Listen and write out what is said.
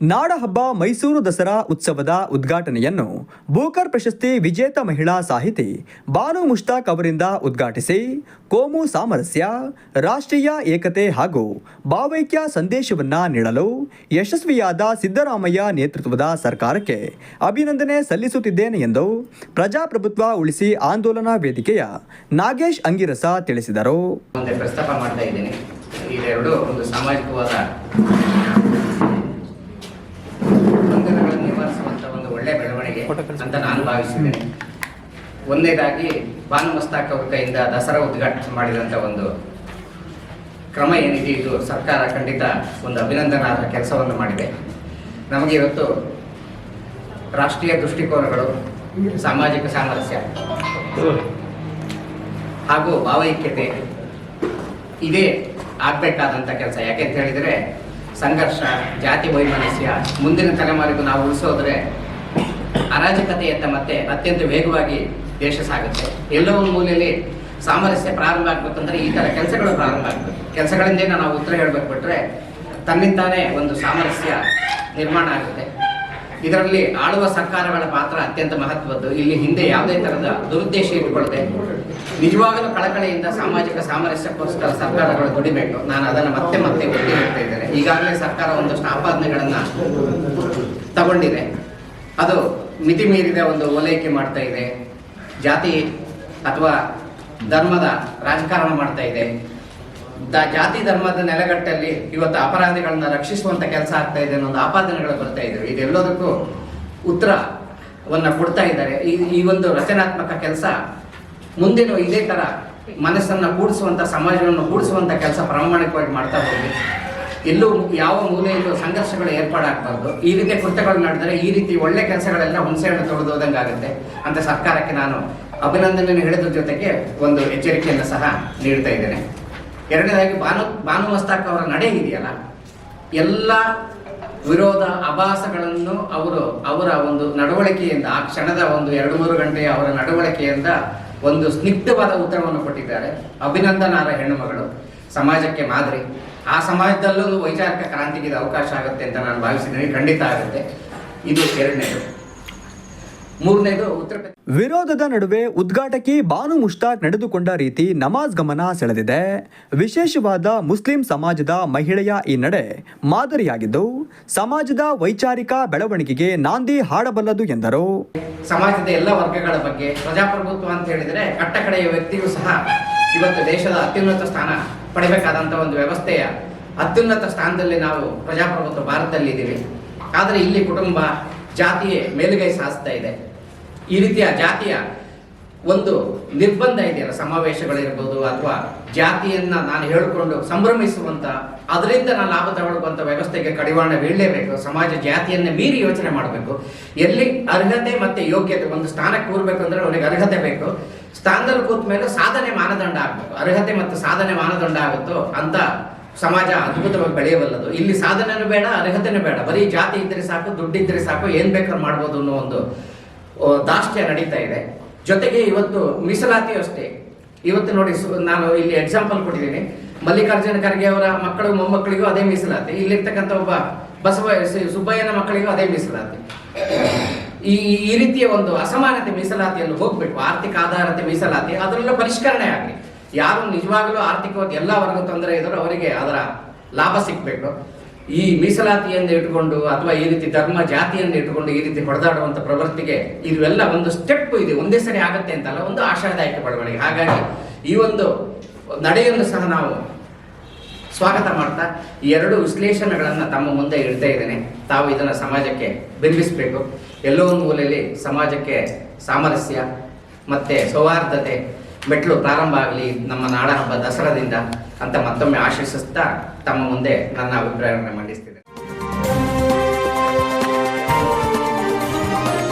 ನಾಡಹಬ್ಬ ಮೈಸೂರು ದಸರಾ ಉತ್ಸವದ ಉದ್ಘಾಟನೆಯನ್ನು ಬೂಕರ್ ಪ್ರಶಸ್ತಿ ವಿಜೇತ ಮಹಿಳಾ ಸಾಹಿತಿ ಬಾನು ಮುಷ್ತಾಕ್ ಅವರಿಂದ ಉದ್ಘಾಟಿಸಿ ಕೋಮು ಸಾಮರಸ್ಯ, ರಾಷ್ಟ್ರೀಯ ಏಕತೆ ಹಾಗೂ ಭಾವೈಕ್ಯ ಸಂದೇಶವನ್ನ ನೀಡಲು ಯಶಸ್ವಿಯಾದ ಸಿದ್ದರಾಮಯ್ಯ ನೇತೃತ್ವದ ಸರ್ಕಾರಕ್ಕೆ ಅಭಿನಂದನೆ ಸಲ್ಲಿಸುತ್ತಿದ್ದೇನೆ ಎಂದು ಪ್ರಜಾಪ್ರಭುತ್ವ ಉಳಿಸಿ ಆಂದೋಲನಾ ವೇದಿಕೆಯ ನಾಗೇಶ್ ಅಂಗಿರಸ ತಿಳಿಸಿದರು. ಪ್ರಸ್ತಾಪ ಮಾಡ್ತಾ ಇದ್ದೀನಿ. ಬೆಳವಣಿಗೆ ಅಂತ ನಾನು ಭಾವಿಸಿದ್ದೇನೆ ಒಂದನೇದಾಗಿ ಬಾನು ಮಸ್ತಾಕ್ ಅವ್ರ ಕೈಯಿಂದ ದಸರಾ ಉದ್ಘಾಟನೆ ಮಾಡಿದಂತ ಒಂದು ಕ್ರಮ ಏನಿದೆ ಇದು ಸರ್ಕಾರ ಖಂಡಿತ ಒಂದು ಅಭಿನಂದನಾರ್ಹ ಕೆಲಸವನ್ನು ಮಾಡಿದೆ. ನಮಗೆ ಇವತ್ತು ರಾಷ್ಟ್ರೀಯ ದೃಷ್ಟಿಕೋನಗಳು ಸಾಮಾಜಿಕ ಸಾಮರಸ್ಯ ಹಾಗೂ ಭಾವೈಕ್ಯತೆ ಇದೇ ಆಗ್ಬೇಕಾದಂಥ ಕೆಲಸ. ಯಾಕೆಂತ ಹೇಳಿದರೆ ಸಂಘರ್ಷ ಜಾತಿ ವೈಮನಸ್ಯ ಮುಂದಿನ ತಲೆಮಾರಿಗೂ ನಾವು ಉಳಿಸೋದ್ರೆ ಅರಾಜಕತೆಯತ್ತ ಮತ್ತೆ ಅತ್ಯಂತ ವೇಗವಾಗಿ ದೇಶ ಸಾಗುತ್ತೆ. ಎಲ್ಲೋ ಒಂದು ಮೂಲೆಯಲ್ಲಿ ಸಾಮರಸ್ಯ ಪ್ರಾರಂಭ ಆಗ್ಬೇಕಂದ್ರೆ ಈ ಥರ ಕೆಲಸಗಳು ಪ್ರಾರಂಭ ಆಗ್ಬೇಕು. ಕೆಲಸಗಳಿಂದೇ ನಾವು ಉತ್ತರ ಹೇಳ್ಬೇಕು ಬಿಟ್ರೆ ತನ್ನಿಂದಾನೇ ಒಂದು ಸಾಮರಸ್ಯ ನಿರ್ಮಾಣ ಆಗುತ್ತೆ. ಇದರಲ್ಲಿ ಆಳುವ ಸರ್ಕಾರಗಳ ಪಾತ್ರ ಅತ್ಯಂತ ಮಹತ್ವದ್ದು. ಇಲ್ಲಿ ಹಿಂದೆ ಯಾವುದೇ ತರಹದ ದುರುದ್ದೇಶ ಇಟ್ಕೊಳ್ಳದೆ ನಿಜವಾಗಲೂ ಕಳಕಳಿಯಿಂದ ಸಾಮಾಜಿಕ ಸಾಮರಸ್ಯಕ್ಕೋಸ್ಕರ ಸರ್ಕಾರಗಳು ದುಡಿಬೇಕು. ನಾನು ಅದನ್ನು ಮತ್ತೆ ಮತ್ತೆ ಒತ್ತಿ ಹೇಳ್ತಾ ಇದ್ದೇನೆ. ಈಗಾಗಲೇ ಸರ್ಕಾರ ಒಂದಷ್ಟು ಆಪಾದನೆಗಳನ್ನು ತಗೊಂಡಿದೆ. ಅದು ಮಿತಿ ಮೀರಿದ ಒಂದು ಓಲೈಕೆ ಮಾಡ್ತಾ ಇದೆ. ಜಾತಿ ಅಥವಾ ಧರ್ಮದ ರಾಜಕಾರಣ ಮಾಡ್ತಾ ಇದೆ. ದ ಜಾತಿ ಧರ್ಮದ ನೆಲೆಗಟ್ಟಲ್ಲಿ ಇವತ್ತು ಅಪರಾಧಿಗಳನ್ನ ರಕ್ಷಿಸುವಂತ ಕೆಲಸ ಆಗ್ತಾ ಇದೆ ಅನ್ನೋ ಒಂದು ಆಪಾದನೆಗಳು ಬರ್ತಾ ಇದ್ದಾವೆ ಇದೆಲ್ಲದಕ್ಕೂ ಉತ್ತರವನ್ನ ಕೊಡ್ತಾ ಇದ್ದಾರೆ. ಈ ಈ ಒಂದು ರಚನಾತ್ಮಕ ಕೆಲಸ ಮುಂದಿನ ಇದೇ ತರ ಮನಸ್ಸನ್ನ ಕೂಡಿಸುವಂತ, ಸಮಾಜವನ್ನು ಕೂಡಿಸುವಂತ ಕೆಲಸ ಪ್ರಾಮಾಣಿಕವಾಗಿ ಮಾಡ್ತಾ ಹೋಗಿ ಎಲ್ಲೂ ಯಾವ ಮೂಲೆಯಲ್ಲೂ ಸಂಘರ್ಷಗಳು ಏರ್ಪಾಡಾಗಬಾರ್ದು. ಈ ರೀತಿ ಕೃತ್ಯಗಳು ನಡೆದರೆ ಈ ರೀತಿ ಒಳ್ಳೆ ಕೆಲಸಗಳೆಲ್ಲ ಹುಣಸೆಹಣ್ಣು ತೊಳೆದೋದಂಗೆ ಆಗುತ್ತೆ ಅಂತ ಸರ್ಕಾರಕ್ಕೆ ನಾನು ಅಭಿನಂದನೆ ಹೇಳಿದ್ರ ಜೊತೆಗೆ ಒಂದು ಎಚ್ಚರಿಕೆಯನ್ನು ಸಹ ನೀಡ್ತಾ ಇದ್ದೇನೆ. ಎರಡನೇದಾಗಿ ಭಾನು ಭಾನು ಮಸ್ತಾಕ್ ಅವರ ನಡೆ ಇದೆಯಲ್ಲ, ಎಲ್ಲ ವಿರೋಧ ಅಭಾಸಗಳನ್ನು ಅವರು, ಅವರ ಒಂದು ನಡವಳಿಕೆಯಿಂದ, ಆ ಕ್ಷಣದ ಒಂದು ಎರಡು ಮೂರು ಗಂಟೆಯ ಅವರ ನಡವಳಿಕೆಯಿಂದ ಒಂದು ಸ್ನಿಗ್ಧವಾದ ಉತ್ತರವನ್ನು ಕೊಟ್ಟಿದ್ದಾರೆ. ಅಭಿನಂದನಾರ್ಹ ಹೆಣ್ಣುಮಗಳು, ಸಮಾಜಕ್ಕೆ ಮಾದರಿ. ಆ ಸಮಾಜದಲ್ಲೂ ವೈಚಾರಿಕ ಕ್ರಾಂತಿಗೆ ಇದು ಅವಕಾಶ ಆಗುತ್ತೆ ಅಂತ ನಾನು ಭಾವಿಸಿದ್ದೀನಿ. ಖಂಡಿತ ಆಗುತ್ತೆ. ಇದು ಎರಡನೇದು. ವಿರೋಧದ ನಡುವೆ ಉದ್ಘಾಟಕಿ ಬಾನು ಮುಷ್ತಾಕ್ ನಡೆದುಕೊಂಡ ರೀತಿ ನಮಾಜ್ ಗಮನ ಸೆಳೆದಿದೆ. ವಿಶೇಷವಾದ ಮುಸ್ಲಿಂ ಸಮಾಜದ ಮಹಿಳೆಯ ಈ ನಡೆ ಮಾದರಿಯಾಗಿದ್ದು ಸಮಾಜದ ವೈಚಾರಿಕ ಬೆಳವಣಿಗೆಗೆ ನಾಂದಿ ಹಾಡಬಲ್ಲದು ಎಂದರು. ಸಮಾಜದ ಎಲ್ಲ ವರ್ಗಗಳ ಬಗ್ಗೆ ಪ್ರಜಾಪ್ರಭುತ್ವ ಅಂತ ಹೇಳಿದರೆ ಕಟ್ಟ ಕಡೆಯ ವ್ಯಕ್ತಿಯೂ ಸಹ ಇವತ್ತು ದೇಶದ ಅತ್ಯುನ್ನತ ಸ್ಥಾನ ಪಡಿಬೇಕಾದಂಥ ಒಂದು ವ್ಯವಸ್ಥೆಯ ಅತ್ಯುನ್ನತ ಸ್ಥಾನದಲ್ಲಿ ನಾವು ಪ್ರಜಾಪ್ರಭುತ್ವ ಭಾರತದಲ್ಲಿ ಇದ್ದೀವಿ. ಆದರೆ ಇಲ್ಲಿ ಕುಟುಂಬ, ಜಾತಿಯೇ ಮೇಲುಗೈ ಸಾಧಿಸ್ತಾ ಇದೆ. ಈ ರೀತಿಯ ಜಾತಿಯ ಒಂದು ನಿರ್ಬಂಧ ಇದೆಯಲ್ಲ, ಸಮಾವೇಶಗಳಿರ್ಬೋದು ಅಥವಾ ಜಾತಿಯನ್ನ ನಾನು ಹೇಳಿಕೊಂಡು ಸಂಭ್ರಮಿಸುವಂತ, ಅದರಿಂದ ನಾನು ಲಾಭ ತಗೊಳ್ಳುವಂತ ವ್ಯವಸ್ಥೆಗೆ ಕಡಿವಾಣ ಬೀಳಲೇಬೇಕು, ಸಮಾಜ ಜಾತಿಯನ್ನ ಮೀರಿ ಯೋಚನೆ ಮಾಡಬೇಕು. ಎಲ್ಲಿ ಅರ್ಹತೆ ಮತ್ತೆ ಯೋಗ್ಯತೆ ಒಂದು ಸ್ಥಾನಕ್ಕೆ ಕೂರ್ಬೇಕಂದ್ರೆ ಅವನಿಗೆ ಅರ್ಹತೆ ಬೇಕು. ಸ್ಥಾನದಲ್ಲಿ ಕೂತ ಮೇಲೆ ಸಾಧನೆ ಮಾನದಂಡ ಆಗಬೇಕು. ಅರ್ಹತೆ ಮತ್ತು ಸಾಧನೆ ಮಾನದಂಡ ಆಗುತ್ತೋ ಅಂತ ಸಮಾಜ ಅದ್ಭುತವಾಗಿ ಬೆಳೆಯಬಲ್ಲದು ಇಲ್ಲಿ ಸಾಧನೆನೂ ಬೇಡ, ಅರ್ಹತೆನೂ ಬೇಡ. ಬರೀ ಜಾತಿ ಇದ್ರೆ ಸಾಕು, ದುಡ್ಡಿದ್ರೆ ಸಾಕು, ಏನ್ ಬೇಕಾದ್ರೂ ಮಾಡ್ಬೋದು ಅನ್ನೋ ಒಂದು ದಾಷ್ಟ್ಯ ನಡೀತಾ ಇದೆ. ಜೊತೆಗೆ ಇವತ್ತು ಮೀಸಲಾತಿ ಅಷ್ಟೇ. ಇವತ್ತು ನೋಡಿ ನಾನು ಇಲ್ಲಿ ಎಕ್ಸಾಂಪಲ್ ಕೊಟ್ಟಿದ್ದೀನಿ. ಮಲ್ಲಿಕಾರ್ಜುನ ಖರ್ಗೆ ಅವರ ಮಕ್ಕಳು, ಮೊಮ್ಮಕ್ಕಳಿಗೂ ಅದೇ ಮೀಸಲಾತಿ. ಇಲ್ಲಿರ್ತಕ್ಕಂಥ ಒಬ್ಬ ಬಸವ ಸುಬ್ಬಯ್ಯನ ಮಕ್ಕಳಿಗೂ ಅದೇ ಮೀಸಲಾತಿ. ಈ, ಈ- ಈ ರೀತಿಯ ಒಂದು ಅಸಮಾನತೆ ಮೀಸಲಾತಿಯನ್ನು ಹೋಗ್ಬಿಟ್ಟು ಆರ್ಥಿಕ ಆಧಾರತೆ ಮೀಸಲಾತಿ. ಅದರಲ್ಲೂ ಪರಿಷ್ಕರಣೆ ಆಗಲಿ. ಯಾರು ನಿಜವಾಗಲೂ ಆರ್ಥಿಕವಾಗಿ ಎಲ್ಲ ವರ್ಗ ತೊಂದರೆ ಇದ್ದರೂ ಅವರಿಗೆ ಅದರ ಲಾಭ ಸಿಗ್ಬೇಕು. ಈ ಮೀಸಲಾತಿಯನ್ನು ಇಟ್ಕೊಂಡು ಅಥವಾ ಈ ರೀತಿ ಧರ್ಮ ಜಾತಿಯನ್ನು ಇಟ್ಕೊಂಡು ಈ ರೀತಿ ಹೊಡೆದಾಡುವಂತ ಪ್ರವೃತ್ತಿಗೆ ಇವೆಲ್ಲ ಒಂದು ಸ್ಟೆಪ್ ಇದೆ. ಒಂದೇ ಸರಿ ಆಗುತ್ತೆ ಅಂತಲ್ಲ, ಒಂದು ಆಶಾದಾಯಕ ಬೆಳವಣಿಗೆ. ಹಾಗಾಗಿ ಈ ಒಂದು ನಡೆಯನ್ನು ಸಹ ನಾವು ಸ್ವಾಗತ ಮಾಡ್ತಾ ಈ ಎರಡು ವಿಶ್ಲೇಷಣೆಗಳನ್ನು ತಮ್ಮ ಮುಂದೆ ಇಡ್ತಾ ಇದ್ದೇನೆ. ತಾವು ಇದನ್ನು ಸಮಾಜಕ್ಕೆ ಬಿಂಬಿಸಬೇಕು. ಎಲ್ಲೋ ಒಂದು ಮೂಲೆಯಲ್ಲಿ ಸಮಾಜಕ್ಕೆ ಸಾಮರಸ್ಯ ಮತ್ತೆ ಸೌಹಾರ್ದತೆ ಮೆಟ್ಲು ಪ್ರಾರಂಭ ಆಗಲಿ, ನಮ್ಮ ನಾಡ ಹಬ್ಬ ದಸರಾದಿಂದ ಅಂತ ಮತ್ತೊಮ್ಮೆ ಆಶಿಸುತ್ತಾ ತಮ್ಮ ಮುಂದೆ ನನ್ನ ಅಭಿಪ್ರಾಯವನ್ನು ಮಂಡಿಸ್ತಿದ್ದೇನೆ.